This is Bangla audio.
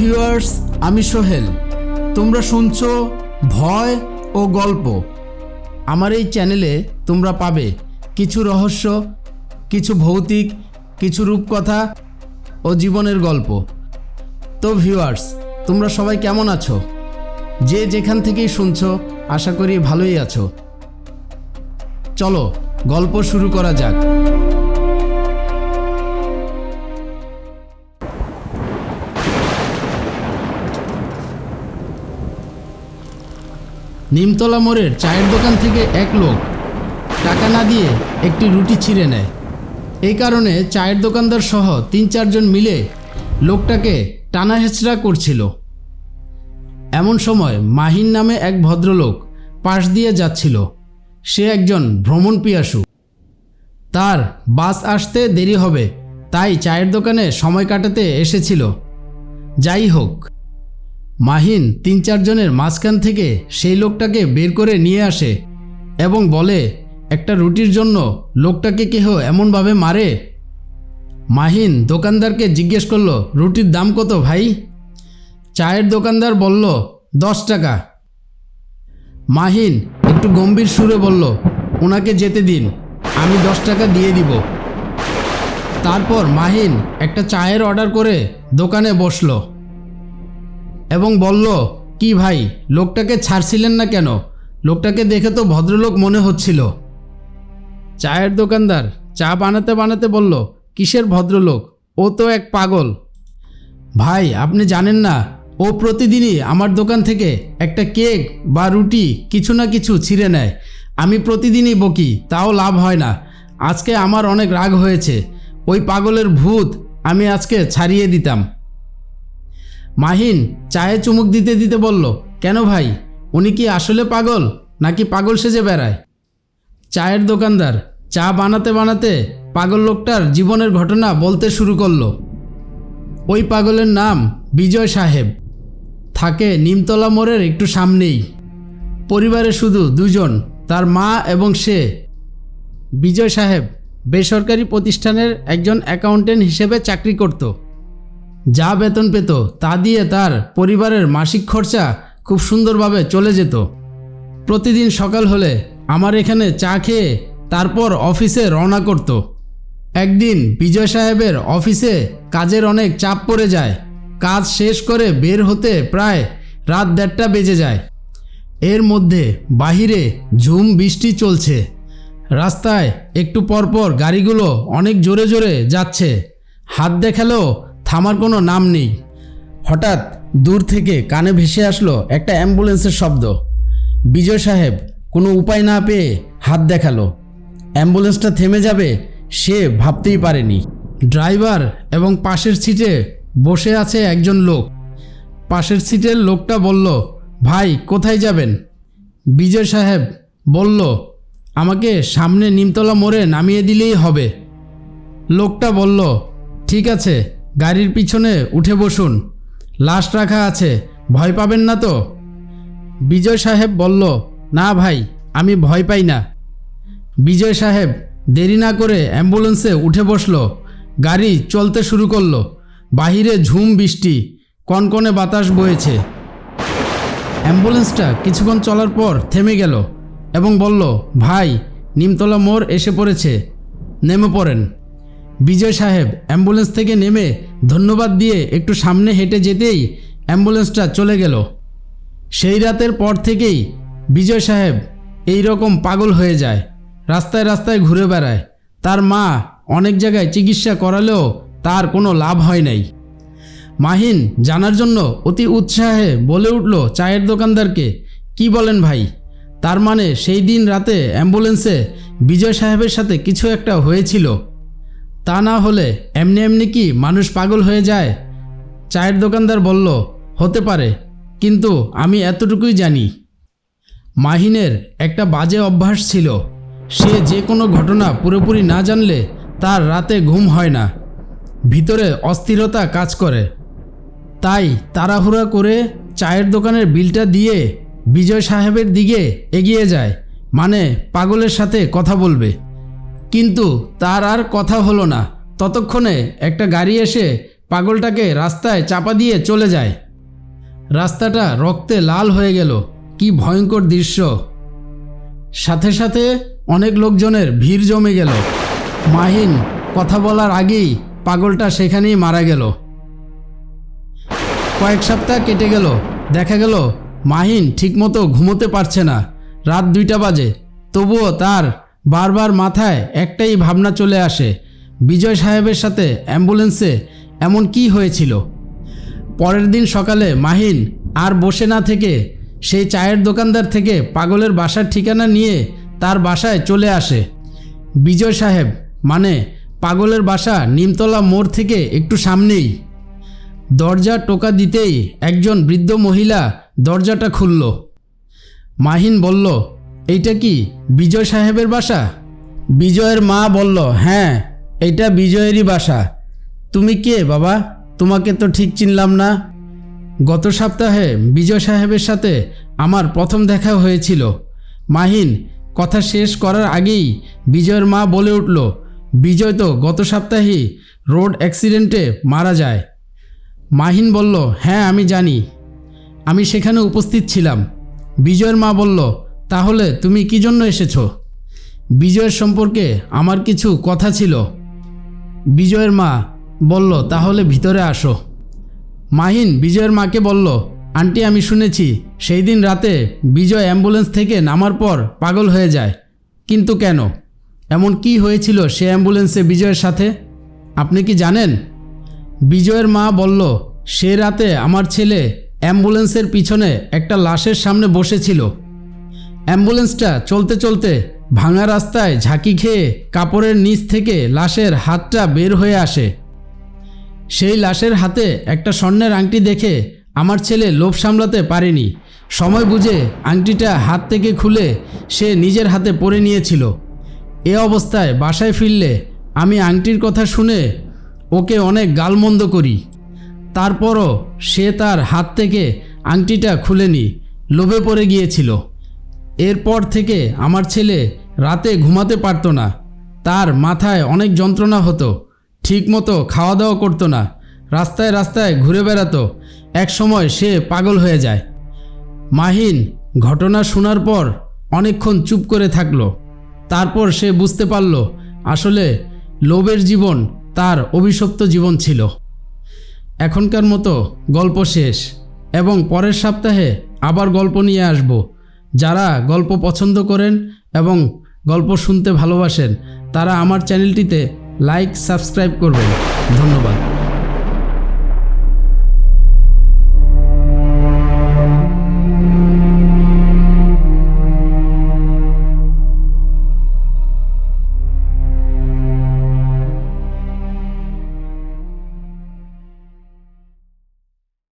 ভিউয়ার্স আমি সোহেল। তোমরা শুনছো ভয় ও গল্প। আমার এই চ্যানেলে তোমরা পাবে কিছু রহস্য, কিছু ভৌতিক, কিছু রূপকথা ও জীবনের গল্প। তো ভিউয়ার্স তোমরা সবাই কেমন আছো? যে যেখান থেকেই শুনছো, আশা করি ভালোই আছো। চলো, গল্প শুরু করা যাক। নিমতলা মোড়ের চায়ের দোকান থেকে এক লোক টাকা না দিয়ে একটি রুটি ছিঁড়ে নেয়। এই কারণে চায়ের দোকানদার সহ তিন চারজন মিলে লোকটাকে টানা হেঁচড়া করছিল। এমন সময় মাহিন নামে এক ভদ্রলোক পাশ দিয়ে যাচ্ছিল। সে একজন ভ্রমণ পিয়াসু। তার বাস আসতে দেরি হবে, তাই চায়ের দোকানে সময় কাটাতে এসেছিল। যাই হোক মাহিন তিন চারজনের মাঝখান থেকে সেই লোকটাকে বের করে নিয়ে আসে এবং বলে, একটা রুটির জন্য লোকটাকে কেহ এমনভাবে মারে? মাহিন দোকানদারকে জিজ্ঞেস করল, রুটির দাম কত ভাই? চায়ের দোকানদার বলল, দশ টাকা। মাহিন একটু গম্ভীর সুরে বলল, ওনাকে যেতে দিন, আমি দশ টাকা দিয়ে দিব। তারপর মাহিন একটা চায়ের অর্ডার করে দোকানে বসল। এবং বলল, কি ভাই, লোকটাকে ছাড়ছিলেন না কেন? লোকটাকে দেখে তো ভদ্রলোক মনে হচ্ছিল। চায়ের দোকানদার চা বানাতে বানাতে বলল, কিসের ভদ্রলোক? ও তো এক পাগল। ভাই, আপনি জানেন না, ও প্রতিদিনই আমার দোকান থেকে একটা কেক বা রুটি কিছু না কিছু ছিঁড়ে নেয়। আমি প্রতিদিনই বকি, তাও লাভ হয় না। আজকে আমার অনেক রাগ হয়েছে। ওই পাগলের ভূত আমি আজকে ছাড়িয়ে দিতাম। মাহিন, চায়ে চুমুক দিতে দিতে বলল, কেন ভাই? উনি কি আসলে পাগল, নাকি পাগল সেজে বেড়ায়? চায়ের দোকানদার চা বানাতে বানাতে পাগল লোকটার জীবনের ঘটনা বলতে শুরু করল। ওই পাগলের নাম বিজয় সাহেব। থাকে নিমতলা মোড়ের একটু সামনেই। পরিবারে শুধু দুজন, তার মা এবং সে। বিজয় সাহেব বেসরকারি প্রতিষ্ঠানের একজন অ্যাকাউন্টেন্ট হিসেবে চাকরি করত। যা বেতন পেত তা দিয়ে তার পরিবারের মাসিক খরচা খুব সুন্দরভাবে চলে যেত। প্রতিদিন সকাল হলে আমার এখানে চা খেয়ে তারপর অফিসে রওনা করত। একদিন বিজয় সাহেবের অফিসে কাজের অনেক চাপ পড়ে যায়। কাজ শেষ করে বের হতে প্রায় রাত দেড়টা বেজে যায়। এর মধ্যে বাহিরে ঝুম বৃষ্টি চলছে। রাস্তায় একটু পরপর গাড়িগুলো অনেক জোরে জোরে যাচ্ছে। হাত দেখালেও থামার কোনো নাম নেই। হঠাৎ দূর থেকে কানে ভেসে আসলো একটা অ্যাম্বুলেন্সের শব্দ। বিজয় সাহেব কোনো উপায় না পেয়ে হাত দেখাল। অ্যাম্বুলেন্সটা থেমে যাবে সে ভাবতেই পারেনি। ড্রাইভার এবং পাশের সিটে বসে আছে একজন লোক। পাশের সিটের লোকটা বলল, ভাই, কোথায় যাবেন? বিজয় সাহেব বলল, আমাকে সামনে নিমতলা মোড়ে নামিয়ে দিলেই হবে। লোকটা বলল, ঠিক আছে। গাড়ির পিছনে উঠে বসুন। লাশ রাখা আছে। ভয় পাবেন না তো? বিজয় সাহেব বলল, না ভাই, আমি ভয় পাই না। বিজয় সাহেব দেরি না করে অ্যাম্বুলেন্সে উঠে বসল। গাড়ি চলতে শুরু করল। বাহিরে ঝুম বৃষ্টি, কনকনে বাতাস বয়েছে। অ্যাম্বুলেন্সটা কিছুক্ষণ চলার পর থেমে গেল এবং বলল, ভাই, নিমতলা মোড় এসে পড়েছে। নেমে পড়েন। বিজয় সাহেব, অ্যাম্বুলেন্স থেকে নেমে ধন্যবাদ দিয়ে একটু সামনে হেঁটে যেতেই অ্যাম্বুলেন্সটা চলে গেল। সেই রাতের পর থেকেই বিজয় সাহেব এই রকম পাগল হয়ে যায়, রাস্তায় রাস্তায় ঘুরে বেড়ায়। তার মা অনেক জায়গায় চিকিৎসা করালেও তার কোনো লাভ হয় নাই। মাহিন জানার জন্য অতি উৎসাহে বলে উঠল চায়ের দোকানদারকে, কি বলেন ভাই? তার মানে সেই দিন রাতে অ্যাম্বুলেন্সে বিজয় সাহেবের সাথে কিছু একটা হয়েছিল। তা না হলে এমনি এমনি কি মানুষ পাগল হয়ে যায়? চায়ের দোকানদার বলল, হতে পারে, কিন্তু আমি এতটুকুই জানি। মাহিনের একটা বাজে অভ্যাস ছিল। সে যে কোনো ঘটনা পুরোপুরি না জানলে তার রাতে ঘুম হয় না। ভিতরে অস্থিরতা কাজ করে। তাই তাড়াহুড়া করে চায়ের দোকানের বিলটা দিয়ে বিজয় সাহেবের দিকে এগিয়ে যায়। মানে পাগলের সাথে কথা বলবে। কিন্তু তার আর কথা হলো না। ততক্ষণে একটা গাড়ি এসে পাগলটাকে রাস্তায় চাপা দিয়ে চলে যায়। রাস্তাটা রক্তে লাল হয়ে গেল। কি ভয়ঙ্কর দৃশ্য। সাথে সাথে অনেক লোকজনের ভিড় জমে গেল। মাহিন, কথা বলার আগেই পাগলটা সেখানেই মারা গেল। কয়েক সপ্তাহ কেটে গেল। দেখা গেল, মাহিন ঠিকমতো ঘুমোতে পারছে না। রাত দুইটা বাজে। তবুও তার বারবার মাথায় একটাই ভাবনা চলে আসে, বিজয় সাহেবের সাথে অ্যাম্বুলেন্সে এমন কি হয়েছিল? পরের দিন সকালে মাহিন আর বসে না থেকে সেই চায়ের দোকানদার থেকে পাগলের বাসার ঠিকানা নিয়ে তার বাসায় চলে আসে। বিজয় সাহেব মানে পাগলের বাসা নিমতলা মোড় থেকে একটু সামনেই। দরজা টোকা দিতেই একজন বৃদ্ধ মহিলা দরজাটা খুলল। মাহিন বলল এইটা কি বিজয় সাহেবের বাসা? বিজয়ের মা বলল হ্যাঁ এটা বিজয়েরই বাসা। তুমি কে বাবা? তোমাকে তো ঠিক চিনলাম না। গত সপ্তাহে বিজয় সাহেবের সাথে আমার প্রথম দেখা হয়েছিল। মাহিন, কথা শেষ করার আগেই বিজয়ের মা বলে উঠল, বিজয় তো গত সপ্তাহেই রোড অ্যাক্সিডেন্টে মারা যায়। মাহিন বলল হ্যাঁ আমি জানি। আমি সেখানে উপস্থিত ছিলাম। বিজয়ের মা বলল তাহলে তুমি কি জন্য এসেছ? বিজয়ের সম্পর্কে আমার কিছু কথা ছিল। বিজয়ের মা বলল, তাহলে ভিতরে আসো। মাহিন বিজয়ের মাকে বলল, আন্টি, আমি শুনেছি সেই দিন রাতে বিজয় অ্যাম্বুলেন্স থেকে নামার পর পাগল হয়ে যায়। কিন্তু কেন? এমন কি হয়েছিল সে অ্যাম্বুলেন্সে বিজয়ের সাথে? আপনি কি জানেন? বিজয়ের মা বলল, সে রাতে আমার ছেলে অ্যাম্বুলেন্সের পিছনে একটা লাশের সামনে বসেছিল। অ্যাম্বুলেন্সটা চলতে চলতে ভাঙা রাস্তায় ঝাঁকি খেয়ে কাপড়ের নিচ থেকে লাশের হাতটা বের হয়ে আসে। সেই লাশের হাতে একটা স্বর্ণের আংটি দেখে আমার ছেলে লোভ সামলাতে পারেনি। সময় বুঝে আংটিটা হাত থেকে খুলে সে নিজের হাতে পরে নিয়েছিল। এ অবস্থায় বাসায় ফিরলে আমি আংটির কথা শুনে ওকে অনেক গালমন্দ করি। তারপরও সে তার হাত থেকে আংটিটা খুলেনি, লোভে পড়ে গিয়েছিল। এরপর থেকে আমার ছেলে রাতে ঘুমাতে পারতো না। তার মাথায় অনেক যন্ত্রণা হতো, ঠিকমতো খাওয়া দাওয়া করতো না, রাস্তায় রাস্তায় ঘুরে বেড়াতো এক সময় সে পাগল হয়ে যায়। মাহিন ঘটনা শোনার পর অনেকক্ষণ চুপ করে থাকল। তারপর সে বুঝতে পারল আসলে লোভের জীবন তার অভিশপ্ত জীবন ছিল। এখনকার মতো গল্প শেষ এবং পরের সপ্তাহে আবার গল্প নিয়ে আসব। যারা গল্প পছন্দ করেন এবং গল্প শুনতে ভালোবাসেন, তারা আমার চ্যানেলটিতে লাইক সাবস্ক্রাইব করবেন। ধন্যবাদ।